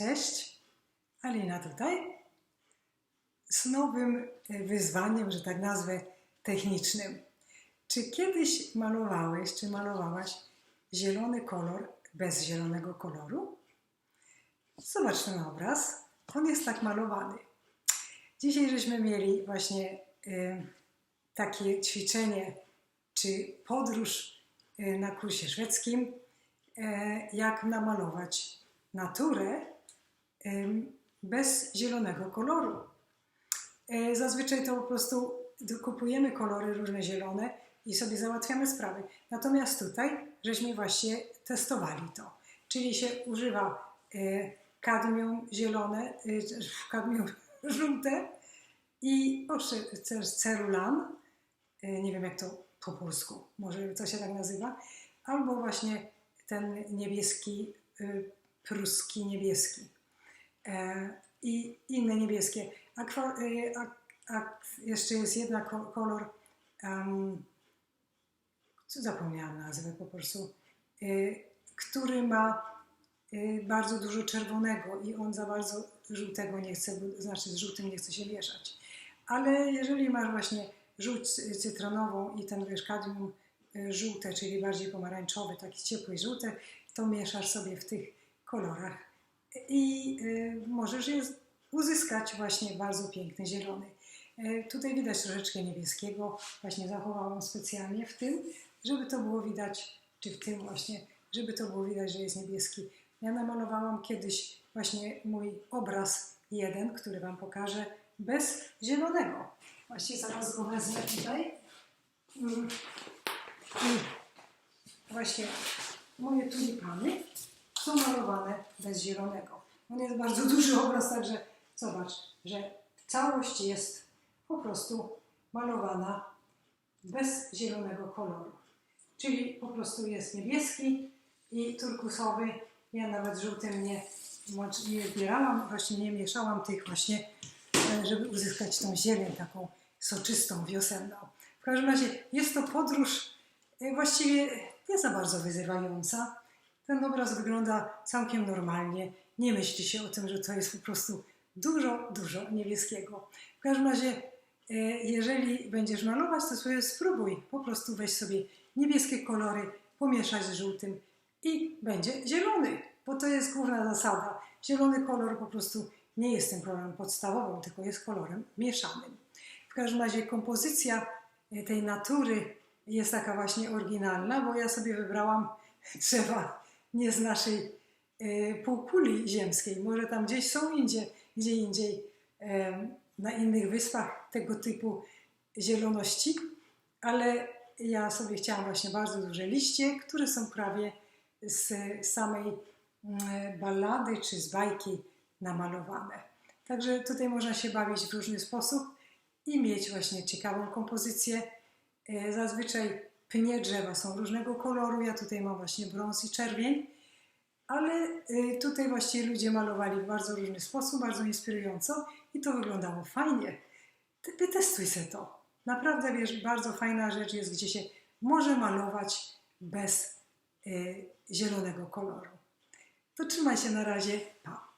Cześć, Alina tutaj. Z nowym e, wyzwaniem, że tak nazwę, technicznym. Czy kiedyś malowałeś, czy malowałaś zielony kolor bez zielonego koloru? Zobacz ten obraz. On jest tak malowany. Dzisiaj żeśmy mieli właśnie e, takie ćwiczenie, czy podróż e, na kursie szwedzkim, e, jak namalować naturę bez zielonego koloru. E, Zazwyczaj to po prostu kupujemy kolory różne zielone i sobie załatwiamy sprawy. Natomiast tutaj żeśmy właśnie testowali to. Czyli się używa e, kadmium zielone, e, kadmium żółte i cerulan, nie wiem jak to po polsku, może to się tak nazywa, albo właśnie ten niebieski, pruski niebieski i inne niebieskie. Y, a, a jeszcze jest jedna ko- kolor, um, co zapomniałam nazwę po prostu, y, który ma bardzo dużo czerwonego i on za bardzo żółtego nie chce, znaczy z żółtym nie chce się mieszać. Ale jeżeli masz właśnie żółć cy- cytronową i ten wiesz, kadmium żółte, czyli bardziej pomarańczowe, taki ciepły żółte, to mieszasz sobie w tych kolorach i y, możesz je uzyskać właśnie bardzo piękny zielony. E, Tutaj widać troszeczkę niebieskiego, właśnie zachowałam specjalnie w tym, żeby to było widać, czy w tym właśnie, żeby to było widać, że jest niebieski. Ja namalowałam kiedyś właśnie mój obraz jeden, który Wam pokażę, bez zielonego. Właśnie zaraz go wezmę tutaj. Mm. I właśnie moje tulipany są malowane bez zielonego. On jest bardzo duży obraz, także zobacz, że całość jest po prostu malowana bez zielonego koloru. Czyli po prostu jest niebieski i turkusowy. Ja nawet żółtym nie, nie zbierałam, właśnie nie mieszałam tych właśnie, e, żeby uzyskać tą zieleń taką soczystą, wiosenną. W każdym razie jest to podróż e, właściwie nie za bardzo wyzywająca. Ten obraz wygląda całkiem normalnie. Nie myśli się o tym, że to jest po prostu dużo, dużo niebieskiego. W każdym razie, e, jeżeli będziesz malować, to sobie spróbuj. Po prostu weź sobie niebieskie kolory, pomieszać z żółtym i będzie zielony, bo to jest główna zasada. Zielony kolor po prostu nie jest tym kolorem podstawowym, tylko jest kolorem mieszanym. W każdym razie kompozycja e, tej natury jest taka właśnie oryginalna, bo ja sobie wybrałam drzewa nie z naszej e, półkuli ziemskiej. Może tam gdzieś są indzie, gdzie indziej em, na innych wyspach tego typu zieloności, ale ja sobie chciałam właśnie bardzo duże liście, które są prawie z samej mm, ballady czy z bajki namalowane. Także tutaj można się bawić w różny sposób i mieć właśnie ciekawą kompozycję. E, Zazwyczaj pnie drzewa są różnego koloru. Ja tutaj mam właśnie brąz i czerwień, ale y, tutaj właśnie ludzie malowali w bardzo różny sposób, bardzo inspirująco i to wyglądało fajnie. Ty wytestuj se to. Naprawdę, wiesz, bardzo fajna rzecz jest, gdzie się może malować bez y, zielonego koloru. To trzymaj się na razie. Pa.